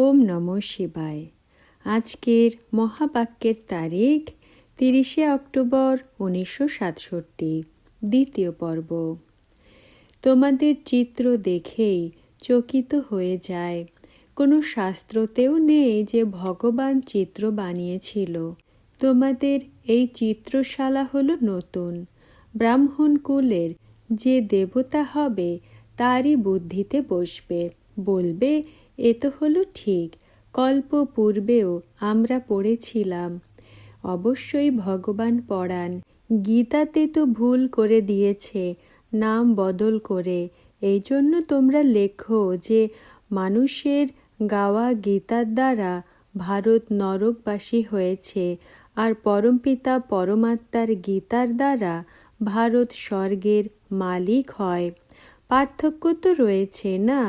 ওম নম শিবায়। আজকের মহাবাক্যের তারিখ তিরিশে অক্টোবর উনিশশো সাতষট্টি, দ্বিতীয় পর্ব। তোমাদের চিত্র দেখেই চকিত হয়ে যায়। কোনো শাস্ত্রতেও নেই যে ভগবান চিত্র বানিয়েছিল। তোমাদের এই চিত্রশালা হলো নতুন। ব্রাহ্মণ কুলের যে দেবতা হবে, তারই বুদ্ধিতে বসবে, বলবে এ তো হলো ঠিক, কল্প পূর্বেও আমরা পড়েছিলাম। অবশ্যই ভগবান পড়ান। গীতাতে তো ভুল করে দিয়েছে, নাম বদল করে। এই জন্য তোমরা লেখো যে মানুষের গাওয়া গীতার দ্বারা ভারত নরকবাসী হয়েছে আর পরমপিতা পরমাত্মার গীতার দ্বারা ভারত স্বর্গের মালিক হয়। পার্থক্য তো রয়েছে না?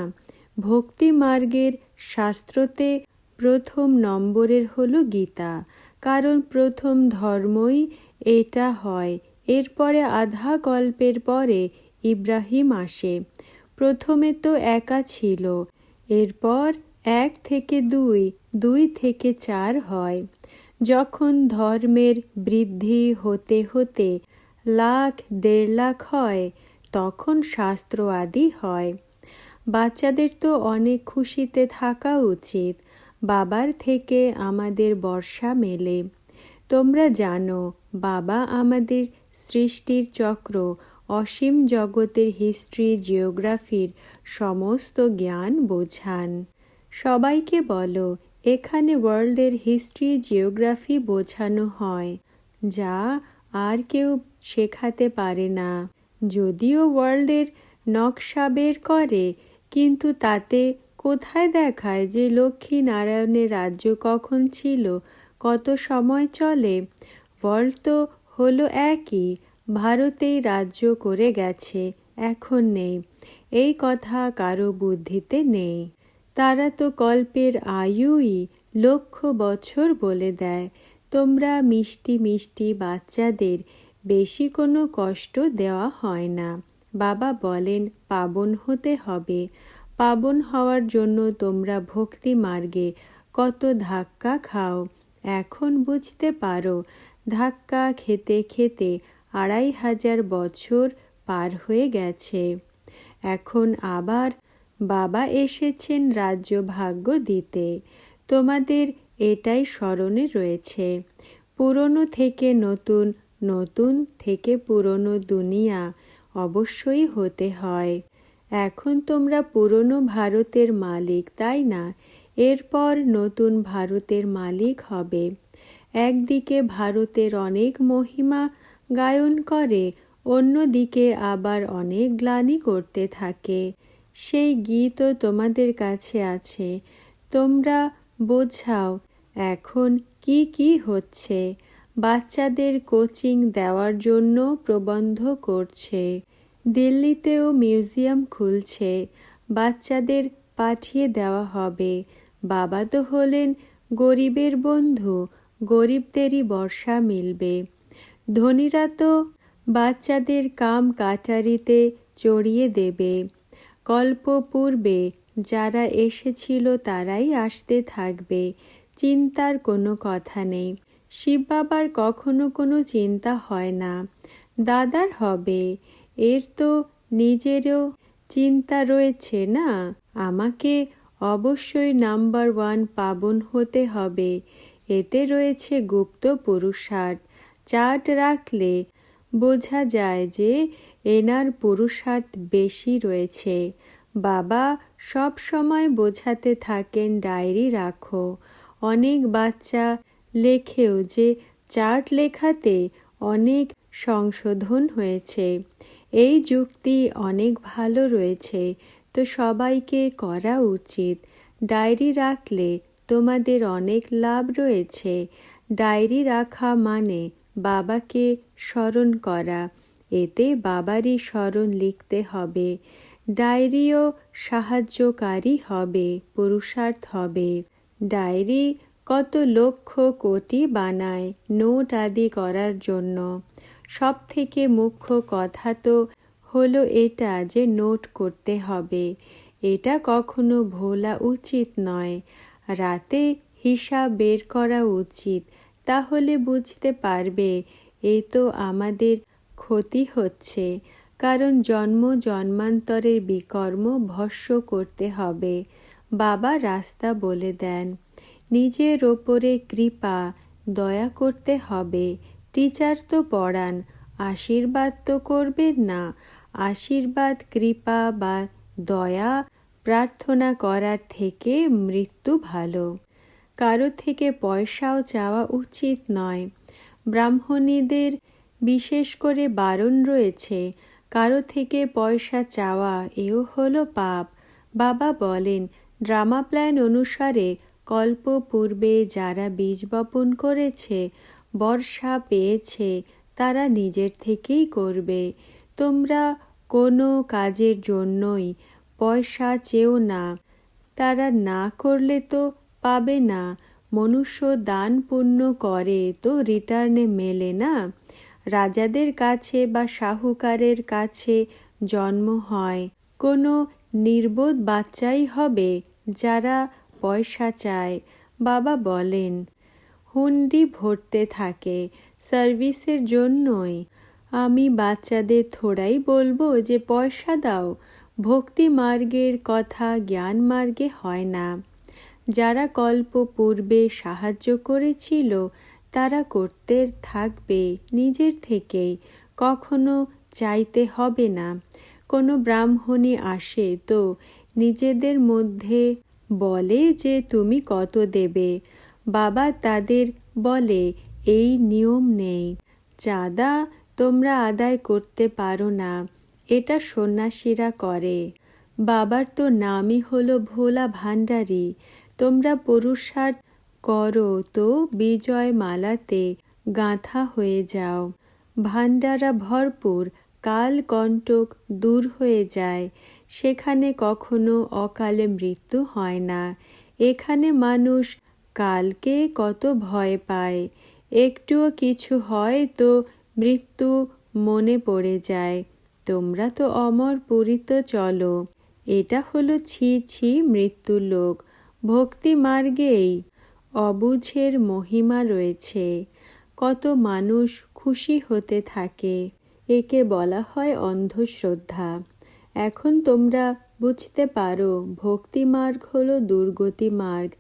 ভক্তি মার্গের শাস্ত্রতে প্রথম নম্বরের হল গীতা। কারণ প্রথম ধর্মই এটা হয়। এরপরে আধা কল্পের পরে ইব্রাহিম আসে। প্রথমে তো একা ছিল। এরপর এক থেকে দুই দুই থেকে চার হয়। যখন ধর্মের বৃদ্ধি হতে হতে লাখ, দেড় লাখ হয়, তখন শাস্ত্র আদি হয়। বাচ্চাদের তো অনেক খুশিতে থাকা উচিত। বাবার থেকে আমাদের বর্ষা মেলে। তোমরা জানো, বাবা আমাদের সৃষ্টির চক্র, অসীম জগতের হিস্ট্রি, জিওগ্রাফির সমস্ত জ্ঞান বোঝান। সবাইকে বলো, এখানে ওয়ার্ল্ডের হিস্ট্রি, জিওগ্রাফি বোঝানো হয়, যা আর কেউ শেখাতে পারে না। যদিও ওয়ার্ল্ডের নকশা বের করে কিন্তু তাতে কোথায় দেখায় যে লক্ষ্মী নারায়ণের রাজ্য কখন ছিল, কত সময় চলে? ওয়ার্ল্ড তো হলো একই, ভারতেই রাজ্য করে গেছে, এখন নেই। এই কথা কারও বুদ্ধিতে নেই। তারা তো কল্পের আয়ুই লক্ষ বছর বলে দেয়। তোমরা মিষ্টি মিষ্টি বাচ্চাদের বেশি কোনো কষ্ট দেওয়া হয় না। বাবা বলেন, পাবন হতে হবে। পাবন হওয়ার জন্য তোমরা ভক্তি মার্গে কত ধাক্কা খাও। এখন বুঝতে পারো, ধাক্কা খেতে খেতে আড়াই হাজার বছর পার হয়ে গেছে। এখন আবার বাবা এসেছেন রাজ্য ভাগ্য দিতে। তোমাদের এটাই স্মরণে রয়েছে। পুরনো থেকে নতুন নতুন থেকে পুরনো দুনিয়া। অবশ্যই হতে হয়। এখন তোমরা পুরনো ভারতের মালিক, তাই না? এরপর নতুন ভারতের মালিক হবে। একদিকে ভারতের অনেক মহিমা গায়ন করে, অন্যদিকে আবার অনেক গ্লানি করতে থাকে। সেই গীতও তোমাদের কাছে আছে। তোমরা বোঝাও এখন কি কি হচ্ছে। বাচ্চাদের কোচিং দেওয়ার জন্য প্রবন্ধ করছে। দিল্লিতেও মিউজিয়াম খুলছে। বাচ্চাদের পাঠিয়ে দেওয়া হবে। বাবা তো হলেন গরিবের বন্ধু, গরিবদেরই বর্ষা মিলবে। ধনীরা তো বাচ্চাদের কাম কাটারিতে চড়িয়ে দেবে। কল্প পূর্বে যারা এসেছিল তারাই আসতে থাকবে, চিন্তার কোনো কথা নেই। শিব বাবার কখনো কোনো চিন্তা হয় না। দাদার হবে। এর তো নিজেরও চিন্তা রয়েছে না। আমাকে অবশ্যই নাম্বার ওয়ান পাবন হতে হবে। এতে রয়েছে গুপ্ত পুরুষার্থ। চার্ট রাখলে বোঝা যায় যে এনার পুরুষার্থ বেশি রয়েছে। বাবা সব সময় বোঝাতে থাকেন, ডায়েরি রাখো। অনেক বাচ্চা লেখেও যে চার্ট লেখাতে অনেক সংশোধন হয়েছে। এই যুক্তি অনেক ভালো রয়েছে। তো সবাইকে করা উচিত। ডায়েরি রাখলে তোমাদের অনেক লাভ রয়েছে। ডায়েরি রাখা মানে বাবাকে স্মরণ করা। এতে বাবারই স্মরণ লিখতে হবে। ডায়েরিও সাহায্যকারী হবে, পুরুষার্থ হবে। ডায়েরি কত লক্ষ কোটি বানায় নোট আদি করার জন্য। সব থেকে মুখ্য কথা তো হলো এটা যে নোট করতে হবে। এটা কখনো ভোলা উচিত নয়। রাতে হিসাব বের করা উচিত। তাহলে বুঝতে পারবে এই তো আমাদের ক্ষতি হচ্ছে। কারণ জন্ম জন্মান্তরের বিকর্ম ভস্য করতে হবে। বাবা রাস্তা বলে দেন। নিজের ওপরে কৃপা দয়া করতে হবে। টিচার তো পড়ান আশীর্বাদ তো করবেন না। আশীর্বাদ, কৃপা বা দয়া প্রার্থনা করার থেকে মৃত্যু ভালো। কারও থেকে পয়সাও চাওয়া উচিত নয়। ব্রাহ্মণীদের বিশেষ করে বারণ রয়েছে, কারও থেকে পয়সা চাওয়া এও হলো পাপ। বাবা বলেন, ড্রামা প্ল্যান অনুসারে কল্প পূর্বে যারা বীজ বপন করেছে, বর্ষা পেয়েছে, তারা নিজের থেকেই করবে। তোমরা কোনো কাজের জন্যই পয়সা চেও না। তারা না করলে তো পাবে না। মনুষ্য দান পুণ্য করে তো রিটার্নে মেলে না। রাজাদের কাছে বা সাহুকারের কাছে জন্ম হয়। কোনো নির্বোধ বাচ্চাই হবে যারা পয়সা চায়। বাবা বলেন, হুন্ডি ভরতে থাকে সার্ভিসের জন্যই। আমি বাচ্চাদের থোড়াই বলব যে পয়সা দাও। ভক্তি মার্গের কথা জ্ঞান মার্গে হয় না। যারা কল্প পূর্বে সাহায্য করেছিল, তারা করতে থাকবে নিজের থেকেই কখনো চাইতে হবে না। কোনো ব্রাহ্মণী আসে তো নিজেদের মধ্যে বলে যে তুমি কত দেবে। বাবা তাদের বলে, এই নিয়ম নেই। চাঁদা তোমরা আদায় করতে পারো না। এটা সন্ন্যাসীরা করে। বাবার তো নামই হলো ভোলা ভাণ্ডারী। তোমরা পুরুষার্থ করো তো বিজয় মালাতে গাঁথা হয়ে যাও। ভাণ্ডারা ভরপুর কাল কণ্টক দূর হয়ে যায়। সেখানে কখনো অকালে মৃত্যু হয় না। এখানে মানুষ কালকে কত ভয় পায়। একটুও কিছু হয় তো মৃত্যু মনে পড়ে যায়। তোমরা তো অমর, পুরিত চলো। এটা হলো ছি ছি মৃত্যু লোক। ভক্তি মার্গেই অবুঝের মহিমা রয়েছে। কত মানুষ খুশি হতে থাকে। একে বলা হয় অন্ধশ্রদ্ধা। এখন তোমরা বুঝতে পারো ভক্তি মার্গ হলো দুর্গতি মার্গ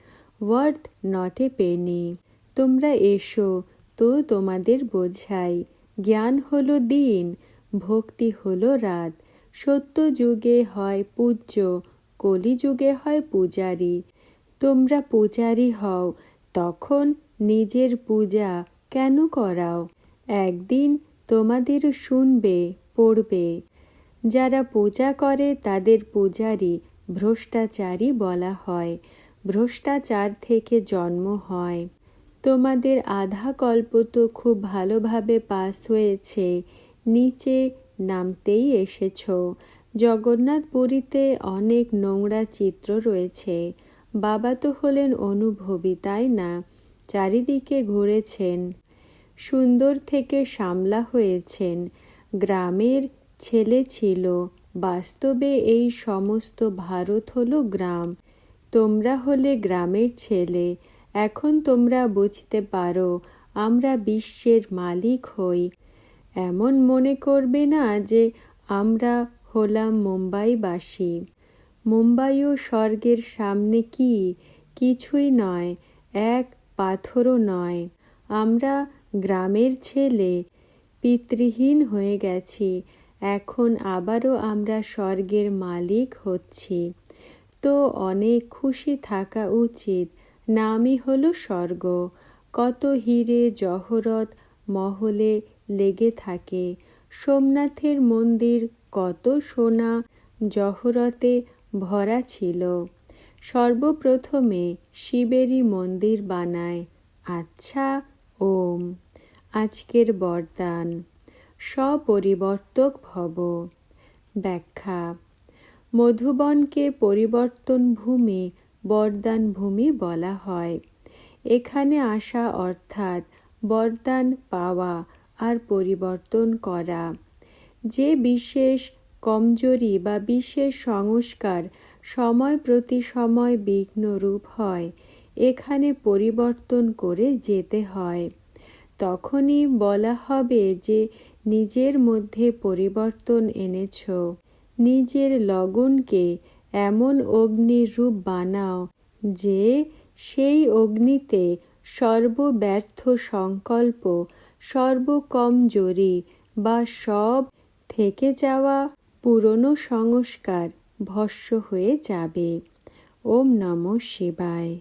ওয়ার্থ নট পেনি তোমরা এসো, তো তোমাদের বোঝাই। জ্ঞান হলো দিন, ভক্তি হলো রাত। সত্য যুগে হয় পূজ্য, কলিযুগে হয় পূজারী। তোমরা পূজারী হও, তখন নিজের পূজা কেন করাও? একদিন তোমাদের শুনবে, পড়বে। যারা পূজা করে, তাদের পূজারী ভ্রষ্টাচারী বলা হয়। ভ্রষ্টাচার থেকে জন্ম হয়। তোমাদের আধা কল্প তো খুব ভালোভাবে পাস হয়েছে। নিচে নামতেই এসেছ। জগন্নাথপুরীতে অনেক নোংরা চিত্র রয়েছে। বাবা তো হলেন অনুভবী, তাই না? চারিদিকে ঘুরেছেন। সুন্দর থেকে সামলা হয়েছেন। গ্রামের ছেলে ছিল। বাস্তবে এই সমস্ত ভারত হলো গ্রাম। তোমরা হলে গ্রামের ছেলে। এখন তোমরা বুঝতে পারো, আমরা বিশ্বের মালিক হই। এমন মনে করবে না যে আমরা হলাম মুম্বাইবাসী। মুম্বাইও স্বর্গের সামনে কি? কিছুই নয়, এক পাথরও নয়। আমরা গ্রামের ছেলে। পিতৃহীন হয়ে গেছি। এখন আবারও আমরা স্বর্গের মালিক হচ্ছি। তো অনেক খুশি থাকা উচিত, নামই হলো স্বর্গ। কত হিরে জহরত মহলে লেগে থাকে। সোমনাথের মন্দির কত সোনা, জহরতে ভরা ছিল। সর্বপ্রথমে শিবেরই মন্দির বানায়। আচ্ছা ওম। আজকের বরদান। স্বপরিবর্তক ভব। ব্যাখ্যা, মধুবনকে পরিবর্তন ভূমি, বরদান ভূমি বলা হয়। এখানে আসা অর্থাৎ বরদান পাওয়া আর পরিবর্তন করা। যে বিশেষ কমজোরি বা বিশেষ সংস্কার সময় প্রতি সময় বিঘ্নরূপ হয়, এখানে পরিবর্তন করে যেতে হয়। তখনই বলা হবে যে নিজের মধ্যে পরিবর্তন এনেছ। নিজের লগনকে এমন অগ্নির রূপ বানাও যে সেই অগ্নিতে সর্বব্যর্থ সংকল্প সর্বকমজোরি বা সব থেকে যাওয়া পুরনো সংস্কার ভস্য হয়ে যাবে। ওম নম শিবায়।